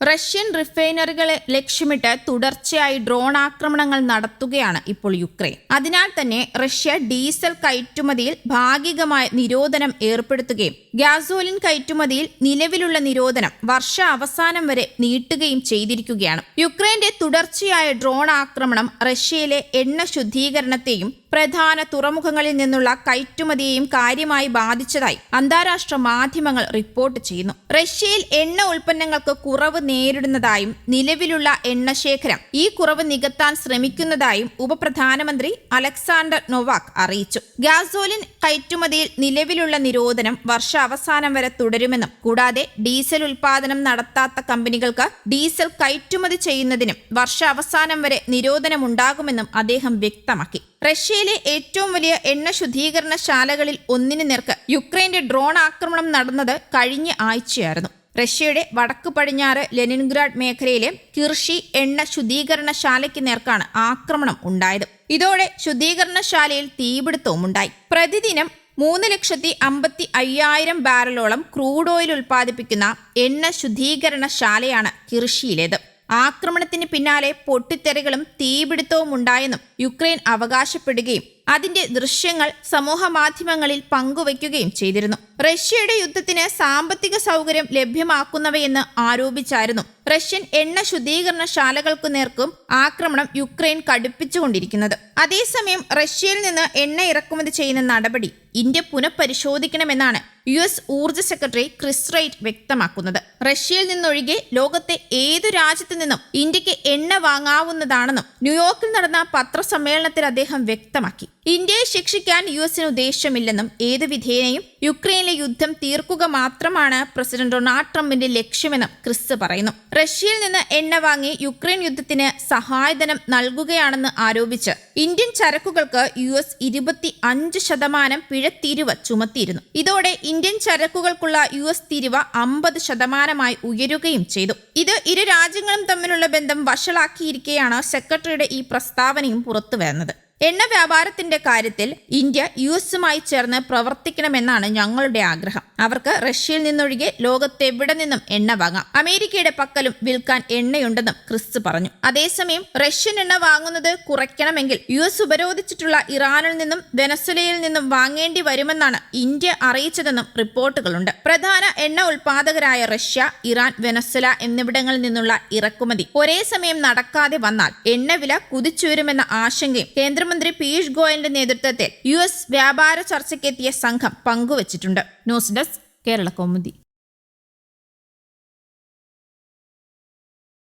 Russian റിഫൈനറികളെ ലക്ഷ്യമിട്ട് തുടർച്ചയായി drone ആക്രമണങ്ങൾ നടത്തുകയാണ് ഇപ്പോൾ യുക്രൈൻ. അതിനാൽ തന്നെ റഷ്യ ഡീസൽ കയറ്റുമതിയിൽ ഭാഗികമായ നിരോധനം ഏർപ്പെടുത്തുകയും ഗ്യാസോലിൻ കയറ്റുമതിയിൽ നിലവിലുള്ള നിരോധനം വർഷ അവസാനം വരെ നീട്ടുകയും ചെയ്തിരിക്കുകയാണ്. യുക്രൈന്റെ തുടർച്ചയായ ഡ്രോൺ ആക്രമണം റഷ്യയിലെ എണ്ണ ശുദ്ധീകരണത്തെയും പ്രധാന തുറമുഖങ്ങളിൽ നിന്നുള്ള കയറ്റുമതിയെയും കാര്യമായി ബാധിച്ചതായി അന്താരാഷ്ട്ര മാധ്യമങ്ങൾ റിപ്പോർട്ട് ചെയ്യുന്നു. റഷ്യയിൽ എണ്ണ ഉൽപ്പന്നങ്ങൾക്ക് കുറവ് നേരിടുന്നതായും നിലവിലുള്ള എണ്ണ ശേഖരം ഈ കുറവ് നികത്താൻ ശ്രമിക്കുന്നതായും ഉപപ്രധാനമന്ത്രി അലക്സാണ്ടർ നൊവാക് അറിയിച്ചു. ഗ്യാസോലിൻ കയറ്റുമതിയിൽ നിലവിലുള്ള നിരോധനം വർഷാവസാനം വരെ തുടരുമെന്നും കൂടാതെ ഡീസൽ ഉൽപാദനം നടത്താത്ത കമ്പനികൾക്ക് ഡീസൽ കയറ്റുമതി ചെയ്യുന്നതിനും വർഷാവസാനം വരെ നിരോധനമുണ്ടാകുമെന്നും അദ്ദേഹം വ്യക്തമാക്കി. റഷ്യയിലെ ഏറ്റവും വലിയ എണ്ണ ശുദ്ധീകരണ ശാലകളിൽ ഒന്നിനു നേർക്ക് യുക്രൈന്റെ ഡ്രോൺ ആക്രമണം നടന്നത് കഴിഞ്ഞ ആഴ്ചയായിരുന്നു. റഷ്യയുടെ വടക്ക് പടിഞ്ഞാറ് ലെനിൻഗ്രാഡ് മേഖലയിലെ കിർഷി എണ്ണ ശുദ്ധീകരണശാലയ്ക്ക് നേർക്കാണ് ആക്രമണം ഉണ്ടായത്. ഇതോടെ ശുദ്ധീകരണശാലയിൽ തീപിടുത്തവും ഉണ്ടായി. പ്രതിദിനം മൂന്ന് ലക്ഷത്തി അമ്പത്തി അയ്യായിരം ബാരലോളം ക്രൂഡ് ഓയിൽ ഉൽപ്പാദിപ്പിക്കുന്ന എണ്ണ ശുദ്ധീകരണശാലയാണ് കിർഷിയിലേത്. ആക്രമണത്തിന് പിന്നാലെ പൊട്ടിത്തെറികളും തീപിടുത്തവും ഉണ്ടായെന്നും യുക്രൈൻ അവകാശപ്പെടുകയും അതിന്റെ ദൃശ്യങ്ങൾ സമൂഹ മാധ്യമങ്ങളിൽ പങ്കുവയ്ക്കുകയും ചെയ്തിരുന്നു. റഷ്യയുടെ യുദ്ധത്തിന് സാമ്പത്തിക സൗകര്യം ലഭ്യമാക്കുന്നവയെന്ന് ആരോപിച്ചായിരുന്നു റഷ്യൻ എണ്ണ ശുദ്ധീകരണ ശാലകൾക്കു നേർക്കും ആക്രമണം യുക്രൈൻ കടുപ്പിച്ചുകൊണ്ടിരിക്കുന്നത്. അതേസമയം റഷ്യയിൽ നിന്ന് എണ്ണ ഇറക്കുമതി ചെയ്യുന്ന നടപടി ഇന്ത്യ പുനഃപരിശോധിക്കണമെന്നാണ് യു എസ് ഊർജ സെക്രട്ടറി ക്രിസ് റൈറ്റ് വ്യക്തമാക്കുന്നത്. റഷ്യയിൽ നിന്നൊഴികെ ലോകത്തെ ഏതു രാജ്യത്തു നിന്നും ഇന്ത്യയ്ക്ക് എണ്ണ വാങ്ങാവുന്നതാണെന്നും ന്യൂയോർക്കിൽ നടന്ന പത്രസമ്മേളനത്തിൽ അദ്ദേഹം വ്യക്തമാക്കി. ഇന്ത്യയെ ശിക്ഷിക്കാൻ യു എസിന് ഉദ്ദേശമില്ലെന്നും ഏത് വിധേനയും യുക്രൈനിലെ യുദ്ധം തീർക്കുക മാത്രമാണ് പ്രസിഡന്റ് ഡൊണാൾഡ് ട്രംപിന്റെ ലക്ഷ്യമെന്നും ക്രിസ് പറയുന്നു. റഷ്യയിൽ നിന്ന് എണ്ണ വാങ്ങി യുക്രൈൻ യുദ്ധത്തിന് സഹായധനം നൽകുകയാണെന്ന് ആരോപിച്ച് ഇന്ത്യൻ ചരക്കുകൾക്ക് യു എസ് ഇരുപത്തി അഞ്ച് ശതമാനം പിഴത്തിരിവ് ചുമത്തിയിരുന്നു. ഇതോടെ ഇന്ത്യൻ ചരക്കുകൾക്കുള്ള യു എസ് തിരിവ് അമ്പത് ശതമാനമായി ഉയരുകയും ചെയ്തു. ഇത് ഇരു രാജ്യങ്ങളും തമ്മിലുള്ള ബന്ധം വഷളാക്കിയിരിക്കെയാണ് സെക്രട്ടറിയുടെ ഈ പ്രസ്താവനയും പുറത്തുവരുന്നത്. എണ്ണ വ്യാപാരത്തിന്റെ കാര്യത്തിൽ ഇന്ത്യ യു എസുമായി ചേർന്ന് പ്രവർത്തിക്കണമെന്നാണ് ഞങ്ങളുടെ ആഗ്രഹം. അവർക്ക് റഷ്യയിൽ നിന്നൊഴികെ ലോകത്തെവിടെ നിന്നും എണ്ണ വാങ്ങാം. അമേരിക്കയുടെ പക്കലും വിൽക്കാൻ എണ്ണയുണ്ടെന്നും ക്രിസ് പറഞ്ഞു. അതേസമയം റഷ്യൻ എണ്ണ വാങ്ങുന്നത് കുറയ്ക്കണമെങ്കിൽ യു എസ് ഉപരോധിച്ചിട്ടുള്ള ഇറാനിൽ നിന്നും വെനസ്വലയിൽ നിന്നും വാങ്ങേണ്ടി വരുമെന്നാണ് ഇന്ത്യ അറിയിച്ചതെന്നും റിപ്പോർട്ടുകളുണ്ട്. പ്രധാന എണ്ണ ഉൽപാദകരായ റഷ്യ ഇറാൻ വെനസ്വല എന്നിവിടങ്ങളിൽ നിന്നുള്ള ഇറക്കുമതി ഒരേ സമയം നടക്കാതെ വന്നാൽ എണ്ണവില കുതിച്ചുയരുമെന്ന ആശങ്കയും കേന്ദ്രമന്ത്രി പീയൂഷ് ഗോയലിന്റെ നേതൃത്വത്തിൽ യു എസ് വ്യാപാര ചർച്ചയ്ക്കെത്തിയ സംഘം പങ്കുവച്ചിട്ടുണ്ട്. News desk Kerala Kaumudi